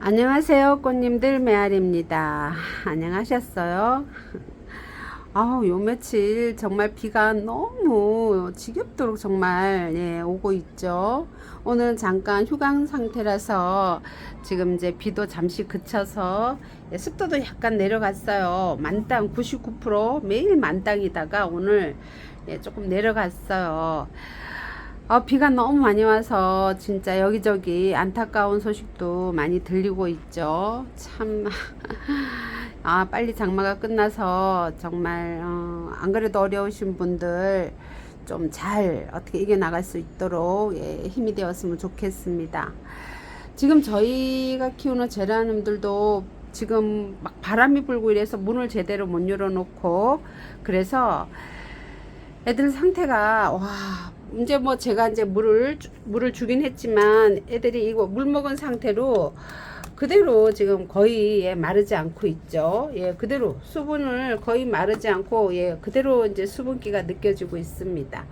안녕하세요 꽃님들 메아리입니다. 안녕하셨어요? 아우 요 며칠 정말 비가 너무 지겹도록 정말 예, 오고 있죠. 오늘 잠깐 휴강 상태라서 지금 이제 비도 잠시 그쳐서 예, 습도도 약간 내려갔어요. 만땅 99% 매일 만땅이다가 오늘 예, 조금 내려갔어요 어, 비가 너무 많이 와서 진짜 여기저기 안타까운 소식도 많이 들리고 있죠. 참, 아, 빨리 장마가 끝나서 정말, 어, 안 그래도 어려우신 분들 좀 잘 어떻게 이겨나갈 수 있도록 예, 힘이 되었으면 좋겠습니다. 지금 저희가 키우는 제라늄들도 지금 막 바람이 불고 이래서 문을 제대로 못 열어놓고 그래서 애들 상태가 와 이제 뭐 제가 이제 물을 주- 물을 주긴 했지만 애들이 이거 물 먹은 상태로 그대로 지금 거의 예, 마르지 않고 있죠. 예, 그대로 수분을 거의 마르지 않고 예, 그대로 이제 수분기가 느껴지고 있습니다.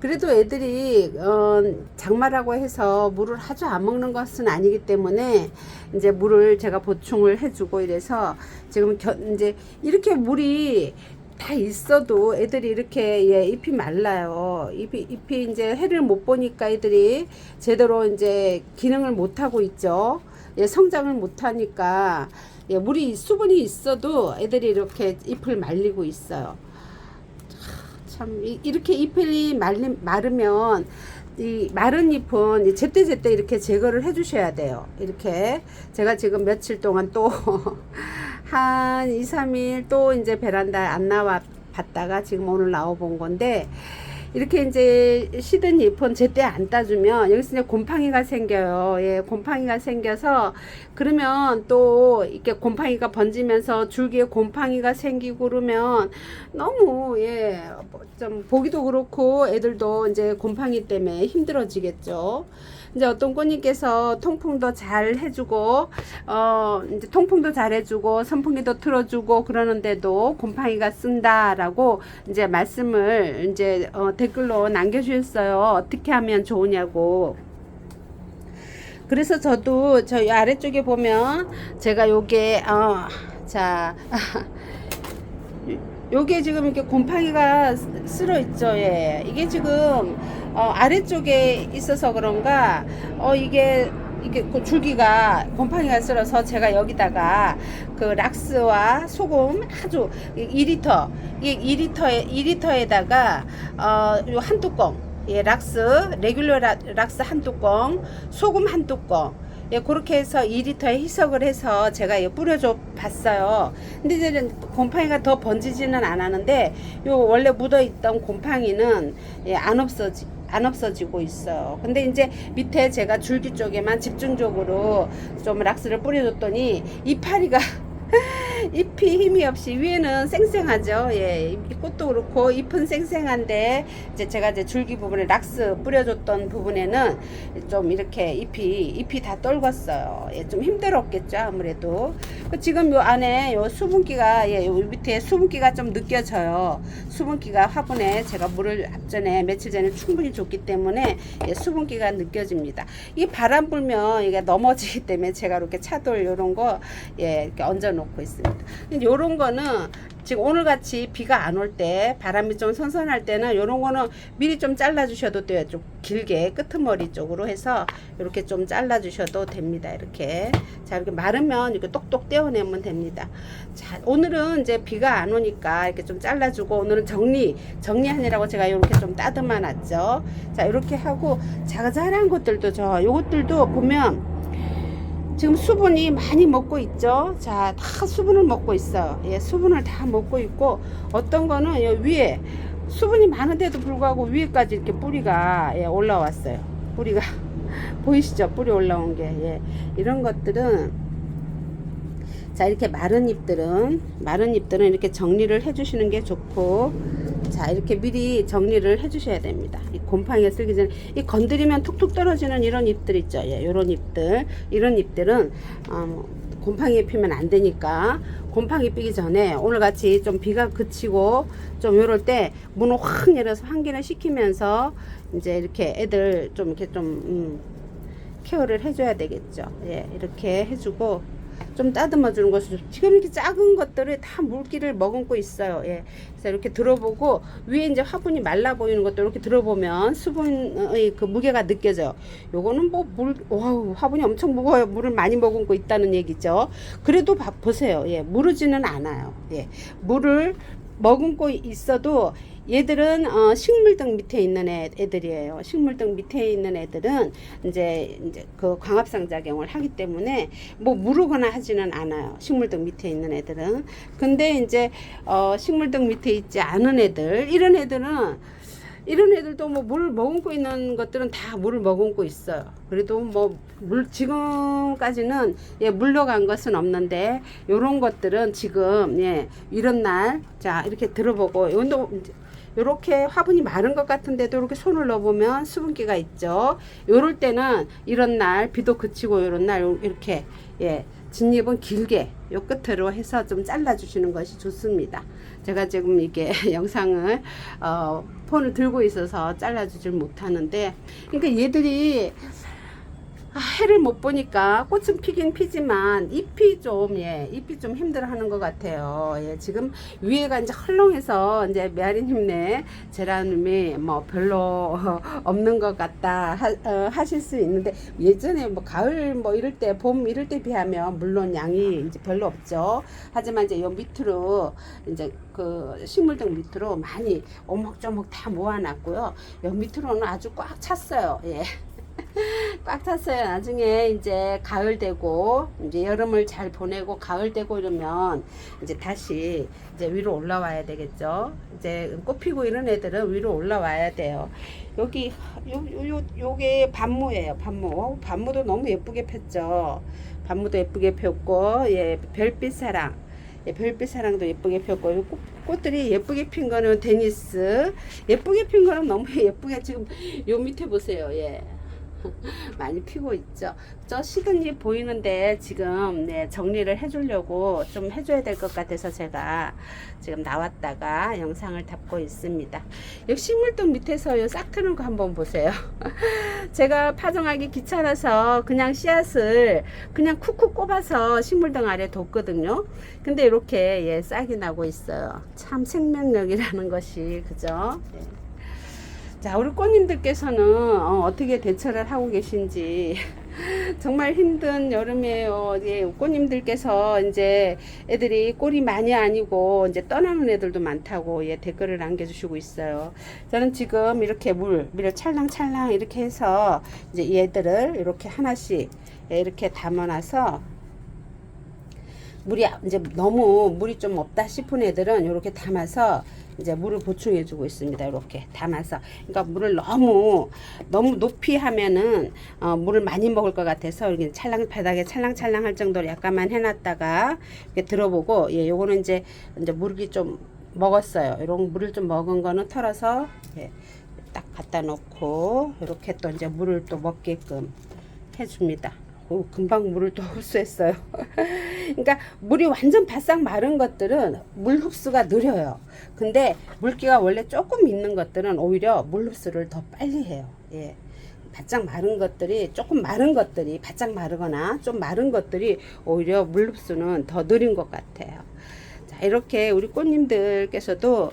그래도 애들이 어, 장마라고 해서 물을 아주 안 먹는 것은 아니기 때문에 이제 물을 제가 보충을 해주고 이래서 지금 겨, 이제 이렇게 물이 다 있어도 애들이 이렇게 예, 잎이 말라요. 잎이, 잎이 이제 해를 못 보니까 애들이 제대로 이제 기능을 못 하고 있죠. 예, 성장을 못 하니까 예, 물이 수분이 있어도 애들이 이렇게 잎을 말리고 있어요. 참 이- 이렇게 잎이 말리, 마르면 이 마른 잎은 이 제때제때 이렇게 제거를 해주셔야 돼요. 이렇게 제가 지금 며칠 동안 또 한 2, 3일 또 이제 베란다에 안 나와 봤다가 지금 오늘 나와 본 건데 이렇게 이제 시든 잎은 제때 안 따주면 여기서 이제 곰팡이가 생겨요. 예, 곰팡이가 생겨서 그러면 또 이렇게 곰팡이가 번지면서 줄기에 곰팡이가 생기고 그러면 너무 예, 뭐 좀 보기도 그렇고 애들도 이제 곰팡이 때문에 힘들어지겠죠. 이제 어떤 꽃님께서 통풍도 잘 해주고 어 이제 통풍도 잘 해주고 선풍기도 틀어주고 그러는데도 곰팡이가 쓴다라고 이제 말씀을 이제 어, 댓글로 남겨주셨어요. 어떻게 하면 좋으냐고. 그래서 저도 저 아래쪽에 보면 제가 요게 어 자 요게 지금 이렇게 곰팡이가 쓰- 쓸어 있죠. 예. 이게 지금 어, 아래쪽에 있어서 그런가 어 이게 이게 그 줄기가 곰팡이가 쓸어서 제가 여기다가 그 락스와 소금 아주 2리터 이게 2리터에 2리터에다가 어요 한 뚜껑 예 락스 레귤러 라- 락스 한 뚜껑 소금 한 뚜껑 예, 그렇게 해서 2리터에 희석을 해서 제가 예, 뿌려줘 봤어요. 근데 이제는 곰팡이가 더 번지지는 않았는데, 요 원래 묻어있던 곰팡이는 예, 안 없어지, 안 없어지고 있어요. 근데 이제 밑에 제가 줄기 쪽에만 집중적으로 좀 락스를 뿌려줬더니 이파리가 잎이 힘이 없이 위에는 쌩쌩하죠. 예, 이 꽃도 그렇고 잎은 쌩쌩한데 이제 제가 이제 줄기 부분에 락스 뿌려줬던 부분에는 좀 이렇게 잎이 잎이 다 떨궜어요. 예, 좀 힘들었겠죠 아무래도. 그 지금 요 안에 요 수분기가 예, 요 밑에 수분기가 좀 느껴져요. 수분기가 화분에 제가 물을 앞전에 며칠 전에 충분히 줬기 때문에 예, 수분기가 느껴집니다. 이 바람 불면 이게 넘어지기 때문에 제가 이렇게 차돌 요런 거 예, 이렇게 얹어 놓고 있습니다. 요런 거는 지금 오늘 같이 비가 안 올 때 바람이 좀 선선할 때는 요런 거는 미리 좀 잘라 주셔도 돼요. 좀 길게 끄트머리 쪽으로 해서 이렇게 좀 잘라 주셔도 됩니다. 이렇게 자 이렇게 마르면 이렇게 똑똑 떼어내면 됩니다. 자 오늘은 이제 비가 안 오니까 이렇게 좀 잘라주고 오늘은 정리 정리하느라고 제가 이렇게 좀 따듬어 놨죠. 자 이렇게 하고 자잘한 것들도 저 요것들도 보면 지금 수분이 많이 먹고 있죠. 자, 다 수분을 먹고 있어요. 예, 수분을 다 먹고 있고 어떤 거는 여 위에 수분이 많은데도 불구하고 위에까지 이렇게 뿌리가 예, 올라왔어요. 뿌리가 보이시죠? 뿌리 올라온 게 예, 이런 것들은 자 이렇게 마른 잎들은 마른 잎들은 이렇게 정리를 해 주시는 게 좋고 자 이렇게 미리 정리를 해 주셔야 됩니다. 이 곰팡이가 쓸기 전에 이 건드리면 툭툭 떨어지는 이런 잎들 있죠. 예, 이런 잎들 이런 잎들은 어, 뭐 곰팡이에 피면 안 되니까 곰팡이 피기 전에 오늘 같이 좀 비가 그치고 좀 이럴 때 문을 확 열어서 환기를 시키면서 이제 이렇게 애들 좀 이렇게 좀 음, 케어를 해줘야 되겠죠. 예, 이렇게 해주고 좀 따듬어 주는 것을 좀- 지금 이렇게 작은 것들을 다 물기를 머금고 있어요. 예. 그래서 이렇게 들어보고 위에 이제 화분이 말라 보이는 것도 이렇게 들어보면 수분의 그 무게가 느껴져요. 요거는 뭐 물, 와우, 화분이 엄청 무거워요. 물을 많이 머금고 있다는 얘기죠. 그래도 봐, 보세요. 예, 무르지는 않아요. 예, 물을 머금고 있어도 얘들은 어, 식물등 밑에 있는 애, 애들이에요. 식물등 밑에 있는 애들은 이제 이제 그 광합성 작용을 하기 때문에 뭐 무르거나 하지는 않아요. 식물등 밑에 있는 애들은. 근데 이제 어, 식물등 밑에 있지 않은 애들 이런 애들은 이런 애들도 뭐 물을 머금고 있는 것들은 다 물을 머금고 있어요. 그래도 뭐 물 지금까지는 예 물러간 것은 없는데 요런 것들은 지금 예 이런 날 자 이렇게 들어보고 요도 요렇게 화분이 마른 것 같은데도 이렇게 손을 넣어보면 수분기가 있죠. 요럴 때는 이런 날 비도 그치고 요런 날 요- 이렇게 예 진잎은 길게 요 끝으로 해서 좀 잘라 주시는 것이 좋습니다. 제가 지금 이게 영상을 어, 폰을 들고 있어서 잘라주질 못하는데 그러니까 얘들이 아, 해를 못 보니까 꽃은 피긴 피지만 잎이 좀, 예, 잎이 좀 힘들어하는 것 같아요. 예, 지금 위에가 이제 헐렁해서 이제 메아리님네 제라늄이 뭐 별로 없는 것 같다 하, 어, 하실 수 있는데 예전에 뭐 가을 뭐 이럴 때, 봄 이럴 때 비하면 물론 양이 이제 별로 없죠. 하지만 이제 요 밑으로 이제 그 식물등 밑으로 많이 오목조목 다 모아놨고요. 요 밑으로는 아주 꽉 찼어요. 예. 꽉 찼어요. 나중에 이제 가을 되고 이제 여름을 잘 보내고 가을 되고 이러면 이제 다시 이제 위로 올라와야 되겠죠. 이제 꽃 피고 이런 애들은 위로 올라와야 돼요. 여기 요 요요 요게 반무예요. 반무. 어, 반무도 너무 예쁘게 폈죠. 반무도 예쁘게 폈고 예 별빛 사랑. 예, 별빛 사랑도 예쁘게 폈고 요 꽃, 꽃들이 예쁘게 핀 거는 데니스 예쁘게 핀 거는 너무 예쁘게 지금 요 밑에 보세요 예 많이 피고 있죠. 저 식은 잎 보이는데 지금 네, 정리를 해주려고 좀 해줘야 될 것 같아서 제가 지금 나왔다가 영상을 담고 있습니다. 이 식물등 밑에서 요싹 트는 거 한번 보세요. 제가 파종하기 귀찮아서 그냥 씨앗을 그냥 쿡쿡 꼽아서 식물등 아래 뒀거든요. 근데 이렇게 예, 싹이 나고 있어요. 참 생명력이라는 것이 그죠? 네. 자, 우리 꽃님들께서는 어, 떻게 대처를 하고 계신지 정말 힘든 여름이에요. 예, 꽃님들께서 이제 애들이 꼴이 많이 아니고 이제 떠나는 애들도 많다고 예, 댓글을 남겨주시고 있어요. 저는 지금 이렇게 물, 물을 찰랑찰랑 이렇게 해서 이제 얘들을 이렇게 하나씩 예, 이렇게 담아놔서 물이 이제 너무 물이 좀 없다 싶은 애들은 이렇게 담아서 이제 물을 보충해 주고 있습니다. 이렇게 담아서. 그러니까 물을 너무 너무 높이 하면은 어, 물을 많이 먹을 것 같아서 이렇게 찰랑 바닥에 찰랑찰랑 할 정도로 약간만 해 놨다가 이렇게 들어보고 예, 요거는 이제 이제 물이 좀 먹었어요. 이런 물을 좀 먹은 거는 털어서 예, 딱 갖다 놓고 이렇게 또 이제 물을 또 먹게끔 해 줍니다. 오, 금방 물을 또 흡수했어요. 그러니까 물이 완전 바싹 마른 것들은 물 흡수가 느려요. 근데 물기가 원래 조금 있는 것들은 오히려 물 흡수를 더 빨리 해요. 예. 바짝 마른 것들이 조금 마른 것들이 바짝 마르거나 좀 마른 것들이 오히려 물 흡수는 더 느린 것 같아요. 자, 이렇게 우리 꽃님들께서도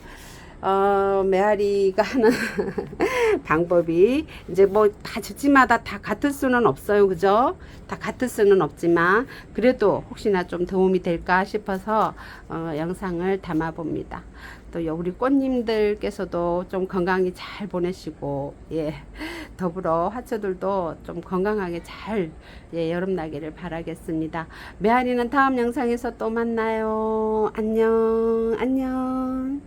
어, 메아리가 하는 방법이 이제 뭐 다 집집마다 다 같을 수는 없어요. 그죠? 다 같을 수는 없지만 그래도 혹시나 좀 도움이 될까 싶어서 어, 영상을 담아 봅니다. 또 우리 꽃님들께서도 좀 건강히 잘 보내시고 예 더불어 화초들도 좀 건강하게 잘 예, 여름 나기를 바라겠습니다. 메아리는 다음 영상에서 또 만나요. 안녕 안녕.